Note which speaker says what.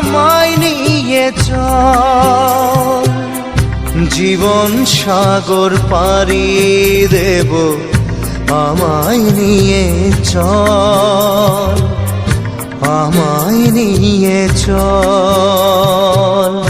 Speaker 1: আমায় নিয়ে চল। জীবন সাগর পারি দেব আমায় নিয়ে চল। আমায় নিয়ে চল।